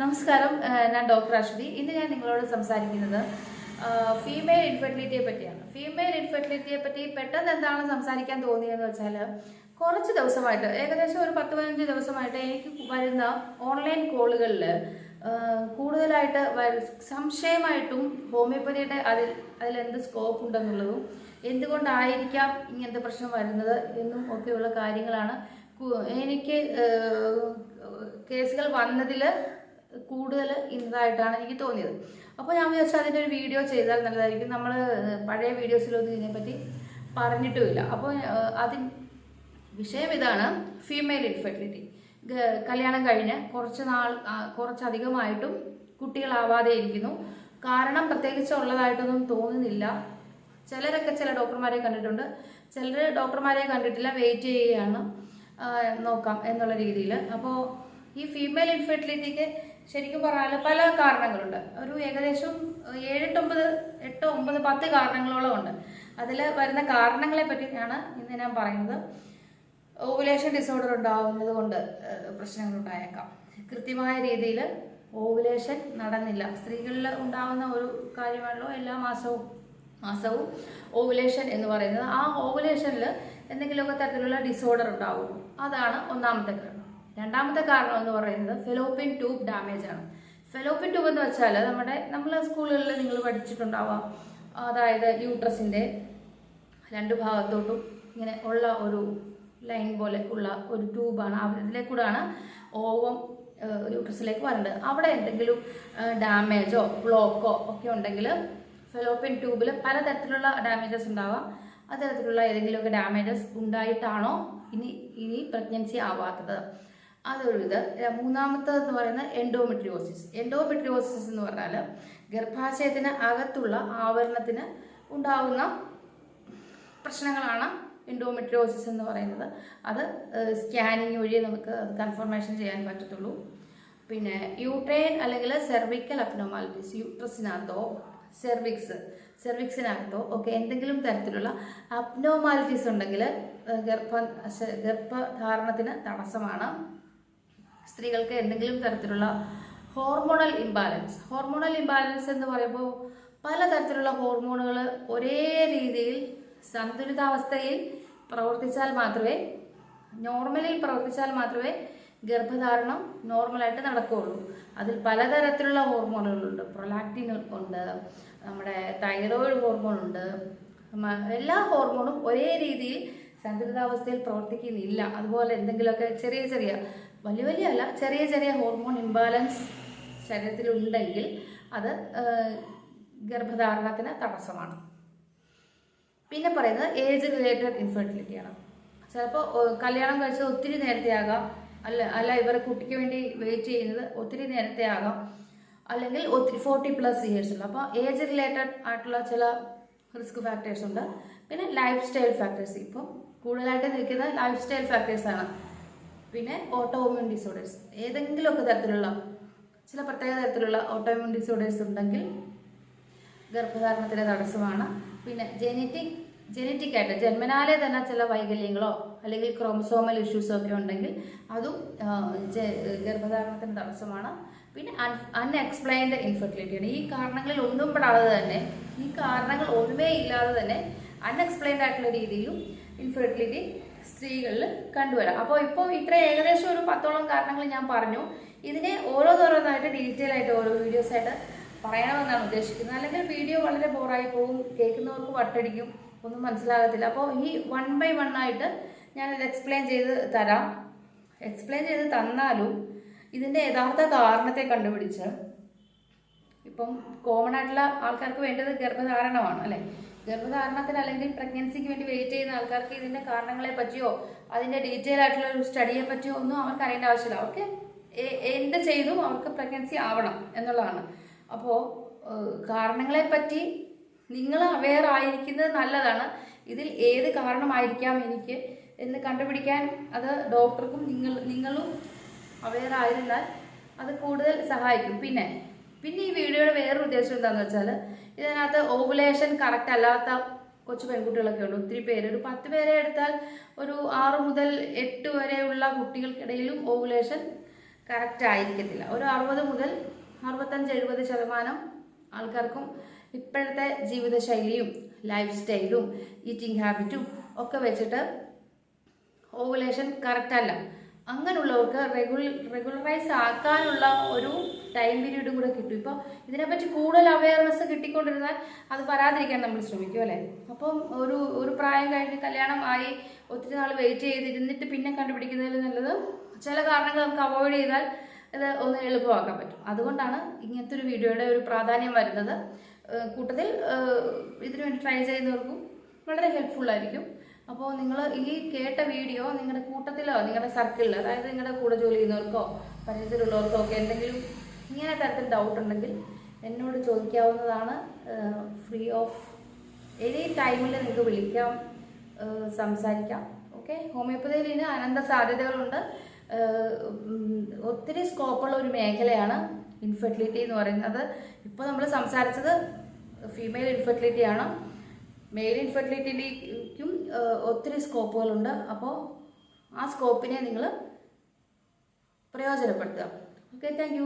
നമസ്കാരം. ഞാൻ ഡോക്ടർ അശ്വതി. ഇന്ന് ഞാൻ നിങ്ങളോട് സംസാരിക്കുന്നത് ഫീമെയിൽ ഇൻഫെർട്ടിലിറ്റിയെ പറ്റിയാണ്. ഫീമെയിൽ ഇൻഫെർട്ടിലിറ്റിയെ പറ്റി പെട്ടെന്ന് എന്താണ് സംസാരിക്കാൻ തോന്നിയതെന്ന് വെച്ചാൽ കുറച്ച് ദിവസമായിട്ട് ഏകദേശം ഒരു പത്ത് പതിനഞ്ച് ദിവസമായിട്ട് എനിക്ക് വരുന്ന ഓൺലൈൻ കോളുകളിൽ കൂടുതലായിട്ട് സംശയമായിട്ടും ഹോമിയോപ്പതിയുടെ അതിൽ എന്ത് സ്കോപ്പ് ഉണ്ടെന്നുള്ളതും എന്തുകൊണ്ടായിരിക്കാം ഇങ്ങനത്തെ പ്രശ്നം വരുന്നത് എന്നും ഒക്കെയുള്ള കാര്യങ്ങളാണ് എനിക്ക് കേസുകൾ വന്നതിൽ കൂടുതൽ ഇന്നതായിട്ടാണ് എനിക്ക് തോന്നിയത്. അപ്പോൾ ഞാൻ വിചാരിച്ചു അതിന്റെ ഒരു വീഡിയോ ചെയ്താൽ നല്ലതായിരിക്കും. നമ്മൾ പഴയ വീഡിയോസിലൊന്നും ഇതിനെപ്പറ്റി പറഞ്ഞിട്ടുമില്ല. അപ്പോൾ അതിൻ വിഷയം ഇതാണ് ഫീമെയിൽ ഇൻഫെർട്ടിലിറ്റി കല്യാണം കഴിഞ്ഞ് കുറച്ച് നാൾ കുറച്ചധികമായിട്ടും കുട്ടികളാവാതെ ഇരിക്കുന്നു. കാരണം പ്രത്യേകിച്ച് ഉള്ളതായിട്ടൊന്നും തോന്നുന്നില്ല. ചിലരൊക്കെ ചില ഡോക്ടർമാരെ കണ്ടിട്ടുണ്ട്. ചിലർ ഡോക്ടർമാരെ കണ്ടിട്ടില്ല വെയിറ്റ് ചെയ്യുകയാണ് നോക്കാം എന്നുള്ള രീതിയിൽ അപ്പോൾ ഈ ഫീമെയിൽ ഇൻഫെർട്ടിലിറ്റിക്ക് ശരിക്കും പറഞ്ഞാൽ പല കാരണങ്ങളുണ്ട്. ഒരു ഏകദേശം ഏഴെട്ടൊമ്പത് എട്ട് ഒമ്പത് പത്ത് കാരണങ്ങളോളം ഉണ്ട്. അതിൽ വരുന്ന കാരണങ്ങളെ പറ്റിയാണ് ഇന്ന് ഞാൻ പറയുന്നത്. ഓവുലേഷൻ ഡിസോർഡർ ഉണ്ടാകുന്നത് കൊണ്ട് പ്രശ്നങ്ങൾ ഉണ്ടായേക്കാം കൃത്യമായ രീതിയിൽ ഓവുലേഷൻ നടന്നില്ല. സ്ത്രീകളിൽ ഉണ്ടാകുന്ന ഒരു കാര്യമാണല്ലോ എല്ലാ മാസവും മാസവും ഓവുലേഷൻ എന്ന് പറയുന്നത്. ആ ഓവുലേഷനിൽ എന്തെങ്കിലുമൊക്കെ തരത്തിലുള്ള ഡിസോർഡർ ഉണ്ടാവും. അതാണ് ഒന്നാമത്തെ കാരണം രണ്ടാമത്തെ കാരണം എന്ന് പറയുന്നത് ഫെലോപ്പിൻ ട്യൂബ് ഡാമേജ് ആണ്. ഫെലോപ്പിൻ ട്യൂബ് എന്ന് വെച്ചാൽ നമ്മുടെ നമ്മളെ സ്കൂളുകളിൽ നിങ്ങൾ പഠിച്ചിട്ടുണ്ടാവാം. അതായത് യൂട്രസിന്റെ രണ്ട് ഭാഗത്തോട്ടും ഇങ്ങനെ ഉള്ള ഒരു ലൈൻ പോലെ ഉള്ള ഒരു ട്യൂബാണ് അതിലേക്കൂടാണ് ഓവം യൂട്രസിലേക്ക് വരേണ്ടത്. അവിടെ എന്തെങ്കിലും ഡാമേജോ ബ്ലോക്കോ ഒക്കെ ഉണ്ടെങ്കിൽ ഫെലോപ്പിൻ ട്യൂബിൽ പലതരത്തിലുള്ള ഡാമേജസ് ഉണ്ടാവാം. അത്തരത്തിലുള്ള ഏതെങ്കിലുമൊക്കെ ഡാമേജസ് ഉണ്ടായിട്ടാണോ ഇനി ഇനി പ്രഗ്നൻസി ആവാത്തത്. അതൊരു ഇത്. മൂന്നാമത്തത് എന്ന് പറയുന്നത് എൻഡോമെട്രിയോസിസ് എൻഡോമെട്രിയോസിസ് എന്ന് പറഞ്ഞാൽ ഗർഭാശയത്തിന് അകത്തുള്ള ആവരണത്തിന് ഉണ്ടാകുന്ന പ്രശ്നങ്ങളാണ് എൻഡോമെട്രിയോസിസ് എന്ന് പറയുന്നത്. അത് സ്കാനിങ് വഴി നമുക്ക് അത് കൺഫർമേഷൻ ചെയ്യാൻ പറ്റത്തുള്ളൂ. പിന്നെ യൂട്രൈൻ അല്ലെങ്കിൽ സെർവിക്കൽ അബ്നോമാലിറ്റീസ് യൂട്രസിനകത്തോ സെർവിക്സ് സെർവിക്സിനകത്തോ ഒക്കെ എന്തെങ്കിലും തരത്തിലുള്ള അബ്നോമാലിറ്റീസ് ഉണ്ടെങ്കിൽ ഗർഭ ഗർഭധാരണത്തിന് തടസ്സമാണ്. സ്ത്രീകൾക്ക് എന്തെങ്കിലും തരത്തിലുള്ള ഹോർമോണൽ ഇംബാലൻസ്. ഹോർമോണൽ ഇംബാലൻസ് എന്ന് പറയുമ്പോൾ പല തരത്തിലുള്ള ഹോർമോണുകൾ ഒരേ രീതിയിൽ സന്തുലിതാവസ്ഥയിൽ പ്രവർത്തിച്ചാൽ മാത്രമേ നോർമലിൽ പ്രവർത്തിച്ചാൽ മാത്രമേ ഗർഭധാരണം നോർമലായിട്ട് നടക്കുകയുള്ളൂ. അതിൽ പലതരത്തിലുള്ള ഹോർമോണുകളുണ്ട്. പ്രൊലാക്റ്റിൻ ഉണ്ട് നമ്മുടെ തൈറോയിഡ് ഹോർമോൺ ഉണ്ട് എല്ലാ ഹോർമോണും ഒരേ രീതിയിൽ സന്തുലിതാവസ്ഥയിൽ പ്രവർത്തിക്കുന്നില്ല. അതുപോലെ എന്തെങ്കിലുമൊക്കെ ചെറിയ ചെറിയ വലിയ വലിയ അല്ല ചെറിയ ചെറിയ ഹോർമോൺ ഇംബാലൻസ് ശരീരത്തിലുണ്ടെങ്കിൽ അത് ഗർഭധാരണത്തിന് തടസ്സമാണ്. പിന്നെ പറയുന്നത് ഏജ് റിലേറ്റഡ് ഇൻഫെർട്ടിലിറ്റിയാണ് ചിലപ്പോൾ കല്യാണം കഴിച്ചത് ഒത്തിരി നേരത്തെ ആകാം. അല്ല അല്ല ഇവരെ കുട്ടിക്ക് വേണ്ടി വെയിറ്റ് ചെയ്യുന്നത് ഒത്തിരി നേരത്തെ ആകാം. അല്ലെങ്കിൽ ഒത്തിരി ഫോർട്ടി പ്ലസ് ഇയേഴ്സ് ഉണ്ട് അപ്പോൾ ഏജ് റിലേറ്റഡ് ആയിട്ടുള്ള ചില റിസ്ക് ഫാക്ടേഴ്സ് ഉണ്ട്. പിന്നെ ലൈഫ് സ്റ്റൈൽ ഫാക്ടേഴ്സ്. ഇപ്പം കൂടുതലായിട്ട് നിൽക്കുന്ന ലൈഫ് സ്റ്റൈൽ ആണ്. പിന്നെ ഓട്ടോമ്യൂൺ ഡിസോർഡേഴ്സ് ഏതെങ്കിലുമൊക്കെ തരത്തിലുള്ള ചില പ്രത്യേക തരത്തിലുള്ള ഓട്ടോമ്യൂൺ ഡിസോർഡേഴ്സ് ഉണ്ടെങ്കിൽ ഗർഭധാരണത്തിന്റെ തടസ്സമാണ്. പിന്നെ ജെനറ്റിക് ജെനറ്റിക് ആയിട്ട് ജന്മനാലെ തന്നെ ചില വൈകല്യങ്ങളോ അല്ലെങ്കിൽ ക്രോമസോമൽ ഇഷ്യൂസോ ഒക്കെ ഉണ്ടെങ്കിൽ അതും ഗർഭധാരണത്തിന് തടസ്സമാണ്. പിന്നെ അൺ അൺഎക്സ്പ്ലെയിൻഡ് ഇൻഫെർട്ടിലിറ്റിയാണ് ഈ കാരണങ്ങളിൽ ഒന്നും പെടാതെ തന്നെ ഈ കാരണങ്ങൾ ഒന്നുമേ ഇല്ലാതെ തന്നെ അൺഎക്സ്പ്ലെയിൻഡ് ആയിട്ടുള്ള രീതിയിലും ഇൻഫെർട്ടിലിറ്റി സ്ത്രീകളിൽ കണ്ടുവരാം. അപ്പോൾ ഇപ്പോൾ ഇത്ര ഏകദേശം ഒരു പത്തോളം കാരണങ്ങൾ ഞാൻ പറഞ്ഞു. ഇതിനെ ഓരോന്നോരോന്നായിട്ട് ഡീറ്റെയിൽ ആയിട്ട് ഓരോ വീഡിയോസ് ആയിട്ട് പറയണമെന്നാണ് ഉദ്ദേശിക്കുന്നത്. അല്ലെങ്കിൽ വീഡിയോ വളരെ ബോറായി പോകും കേൾക്കുന്നവർക്ക് വട്ടടിക്കും ഒന്നും മനസ്സിലാകത്തില്ല. അപ്പോൾ ഈ വൺ ബൈ വൺ ആയിട്ട് ഞാനത് എക്സ്പ്ലെയിൻ ചെയ്ത് തരാം. എക്സ്പ്ലെയിൻ ചെയ്ത് തന്നാലും ഇതിന്റെ യഥാർത്ഥ കാരണത്തെ കണ്ടുപിടിച്ച് ഇപ്പം കോമൺ ആയിട്ടുള്ള ആൾക്കാർക്ക് വേണ്ടത് ഗർഭധാരണമാണ് അല്ലേ? ഗർഭധാരണത്തിന് അല്ലെങ്കിൽ പ്രഗ്നൻസിക്ക് വേണ്ടി വെയിറ്റ് ചെയ്യുന്ന ആൾക്കാർക്ക് ഇതിന്റെ കാരണങ്ങളെ പറ്റിയോ അതിന്റെ ഡീറ്റെയിൽ ആയിട്ടുള്ള ഒരു സ്റ്റഡിയെ പറ്റിയോ ഒന്നും അവർക്ക് അറിയേണ്ട ആവശ്യമില്ല. അവർക്ക് എന്ത് ചെയ്തു അവർക്ക് പ്രഗ്നൻസി ആവണം എന്നുള്ളതാണ്. അപ്പോൾ കാരണങ്ങളെ പറ്റി നിങ്ങൾ അവെയർ ആയിരിക്കുന്നത് നല്ലതാണ്. ഇതിൽ ഏത് കാരണമായിരിക്കാം എനിക്ക് എന്ന് കണ്ടുപിടിക്കാൻ അത് ഡോക്ടർക്കും നിങ്ങൾ നിങ്ങളും അവെയർ ആയിരുന്നാൽ അത് കൂടുതൽ സഹായിക്കും. പിന്നെ പിന്നെ ഈ വീഡിയോയുടെ വേറൊരു ഉദ്ദേശം എന്താണെന്ന് വെച്ചാൽ ഇതിനകത്ത് ഓവുലേഷൻ കറക്റ്റ് അല്ലാത്ത കൊച്ചു പെൺകുട്ടികളൊക്കെ ഉണ്ട്. ഒത്തിരി പേര്. ഒരു പത്ത് പേരെ എടുത്താൽ ഒരു ആറ് മുതൽ എട്ട് വരെയുള്ള കുട്ടികൾക്കിടയിലും ഓവുലേഷൻ കറക്റ്റ് ആയിരിക്കത്തില്ല. ഒരു അറുപത് മുതൽ അറുപത്തഞ്ച് എഴുപത് ശതമാനം ആൾക്കാർക്കും ഇപ്പോഴത്തെ ജീവിതശൈലിയും ലൈഫ് സ്റ്റൈലും ഈറ്റിംഗ് ഹാബിറ്റും ഒക്കെ വെച്ചിട്ട് ഓവുലേഷൻ കറക്റ്റ് അല്ല. അങ്ങനെയുള്ളവർക്ക് റെഗുൽ റെഗുലറൈസ് ആക്കാനുള്ള ഒരു ടൈം പീരീഡും കൂടെ കിട്ടും. ഇപ്പോൾ ഇതിനെപ്പറ്റി കൂടുതൽ അവയർനെസ് കിട്ടിക്കൊണ്ടിരുന്നാൽ അത് വരാതിരിക്കാൻ നമ്മൾ ശ്രമിക്കും അല്ലേ? അപ്പം ഒരു ഒരു പ്രായം കഴിഞ്ഞ് കല്യാണം ആയി ഒത്തിരി നാൾ വെയിറ്റ് ചെയ്തിരുന്നിട്ട് പിന്നെ കണ്ടുപിടിക്കുന്നതിൽ നല്ലത് ചില കാരണങ്ങൾ നമുക്ക് അവോയ്ഡ് ചെയ്താൽ ഇത് ഒന്ന് എളുപ്പമാക്കാൻ പറ്റും. അതുകൊണ്ടാണ് ഇങ്ങനത്തെ ഒരു വീഡിയോയുടെ ഒരു പ്രാധാന്യം വരുന്നത്. കൂട്ടത്തിൽ ഇതിനു വേണ്ടി ട്രൈ ചെയ്യുന്നവർക്കും വളരെ ഹെൽപ്ഫുൾ ആയിരിക്കും. അപ്പോൾ നിങ്ങൾ ഈ കേട്ട വീഡിയോ നിങ്ങളുടെ കൂട്ടത്തിലോ നിങ്ങളുടെ സർക്കിളിലോ അതായത് നിങ്ങളുടെ കൂടെ ജോലി ചെയ്യുന്നവർക്കോ പരിചയത്തിലുള്ളവർക്കോ ഒക്കെ എന്തെങ്കിലും ഇങ്ങനെ തരത്തിൽ ഡൗട്ട് ഉണ്ടെങ്കിൽ എന്നോട് ചോദിക്കാവുന്നതാണ് ഫ്രീ ഓഫ് എനി ടൈമിൽ നിങ്ങൾക്ക് വിളിക്കാം സംസാരിക്കാം. ഓക്കെ ഹോമിയോപ്പതിയിൽ ഇനി അനന്ത സാധ്യതകളുണ്ട് ഒത്തിരി സ്കോപ്പുള്ള ഒരു മേഖലയാണ് ഇൻഫെർട്ടിലിറ്റി എന്ന് പറയുന്നത് ഇപ്പോൾ നമ്മൾ സംസാരിച്ചത് ഫീമെയിൽ ഇൻഫെർട്ടിലിറ്റി ആണ്. മെയിൽ ഇൻഫെർട്ടിലിറ്റിയിലേക്കും ഒത്തിരി സ്കോപ്പുകളുണ്ട് അപ്പോൾ ആ സ്കോപ്പിനെ നിങ്ങൾ പ്രയോജനപ്പെടുത്തുക. Okay thank